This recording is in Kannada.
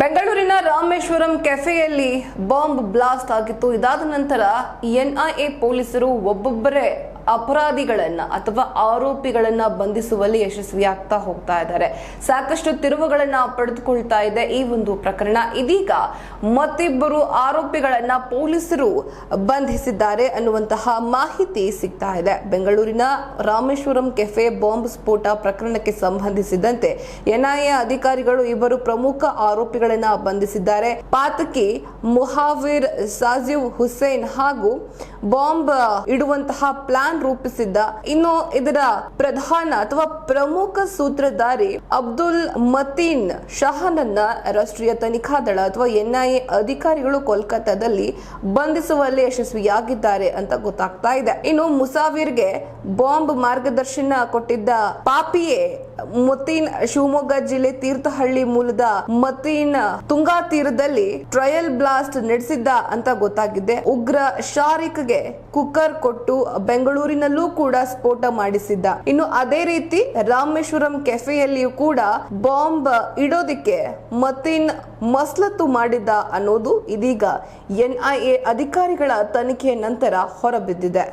ಬೆಂಗಳೂರಿನ ರಾಮೇಶ್ವರಂ ಕೆಫೆಯಲ್ಲಿ ಬಾಂಬ್ ಬ್ಲಾಸ್ಟ್ ಆಗಿತ್ತು. ಇದಾದ ನಂತರ ಎನ್ಐಎ ಪೊಲೀಸರು ಒಬ್ಬೊಬ್ಬರೇ ಅಪರಾಧಿಗಳನ್ನ ಅಥವಾ ಆರೋಪಿಗಳನ್ನ ಬಂಧಿಸುವಲ್ಲಿ ಯಶಸ್ವಿಯಾಗ್ತಾ ಹೋಗ್ತಾ ಇದ್ದಾರೆ. ಸಾಕಷ್ಟು ತಿರುವುಗಳನ್ನ ಪಡೆದುಕೊಳ್ತಾ ಇದೆ ಈ ಒಂದು ಪ್ರಕರಣ. ಇದೀಗ ಮತ್ತಿಬ್ಬರು ಆರೋಪಿಗಳನ್ನ ಪೊಲೀಸರು ಬಂಧಿಸಿದ್ದಾರೆ ಅನ್ನುವಂತಹ ಮಾಹಿತಿ ಸಿಗ್ತಾ ಇದೆ. ಬೆಂಗಳೂರಿನ ರಾಮೇಶ್ವರಂ ಕೆಫೆ ಬಾಂಬ್ ಸ್ಫೋಟ ಪ್ರಕರಣಕ್ಕೆ ಸಂಬಂಧಿಸಿದಂತೆ ಎನ್ಐಎ ಅಧಿಕಾರಿಗಳು ಇಬ್ಬರು ಪ್ರಮುಖ ಆರೋಪಿಗಳನ್ನ ಬಂಧಿಸಿದ್ದಾರೆ. ಪಾತಕಿ ಮುಹಾವೀರ್ ಸಾಜಿವ್ ಹುಸೇನ್ ಹಾಗೂ ಬಾಂಬ್ ಇಡುವಂತಹ ಪ್ಲಾನ್ ರೂಪಿಸಿದ್ದ. ಇನ್ನು ಇದರ ಪ್ರಧಾನ ಅಥವಾ ಪ್ರಮುಖ ಸೂತ್ರಧಾರಿ ಅಬ್ದುಲ್ ಮತೀನ್ ಶಹಾನನ್ನ ರಾಷ್ಟ್ರೀಯ ತನಿಖಾ ದಳ ಅಥವಾ ಎನ್ಐಎ ಅಧಿಕಾರಿಗಳು ಕೋಲ್ಕತ್ತಾದಲ್ಲಿ ಬಂಧಿಸುವಲ್ಲಿ ಯಶಸ್ವಿಯಾಗಿದ್ದಾರೆ ಅಂತ ಗೊತ್ತಾಗ್ತಾ ಇದೆ. ಇನ್ನು ಮುಸಾವಿರ್ಗೆ ಬಾಂಬ್ ಮಾರ್ಗದರ್ಶನ ಕೊಟ್ಟಿದ್ದ ಪಾಪಿಯೇ ಮತೀನ್ ಶಿವಮೊಗ್ಗ ಜಿಲ್ಲೆ ತೀರ್ಥಹಳ್ಳಿ ಮೂಲದ ಮತೀನ್ ತುಂಗಾ ತೀರದಲ್ಲಿ ಟ್ರಯಲ್ ಬ್ಲಾಸ್ಟ್ ನಡೆಸಿದ್ದ ಅಂತ ಗೊತ್ತಾಗಿದೆ. ಉಗ್ರ ಶಾರಿಕ್ಗೆ ಕುಕ್ಕರ್ ಕೊಟ್ಟು ಬೆಂಗಳೂರಿನಲ್ಲೂ ಕೂಡ ಸ್ಫೋಟ ಮಾಡಿಸಿದ್ದ. ಇನ್ನು ಅದೇ ರೀತಿ ರಾಮೇಶ್ವರಂ ಕೆಫೆಯಲ್ಲಿಯೂ ಕೂಡ ಬಾಂಬ್ ಇಡೋದಿಕ್ಕೆ ಮತೀನ್ ಮಸ್ಲತ್ತು ಮಾಡಿದ್ದ ಅನ್ನೋದು ಇದೀಗ ಎನ್ಐಎ ಅಧಿಕಾರಿಗಳ ತನಿಖೆ ನಂತರ ಹೊರಬಿದ್ದಿದೆ.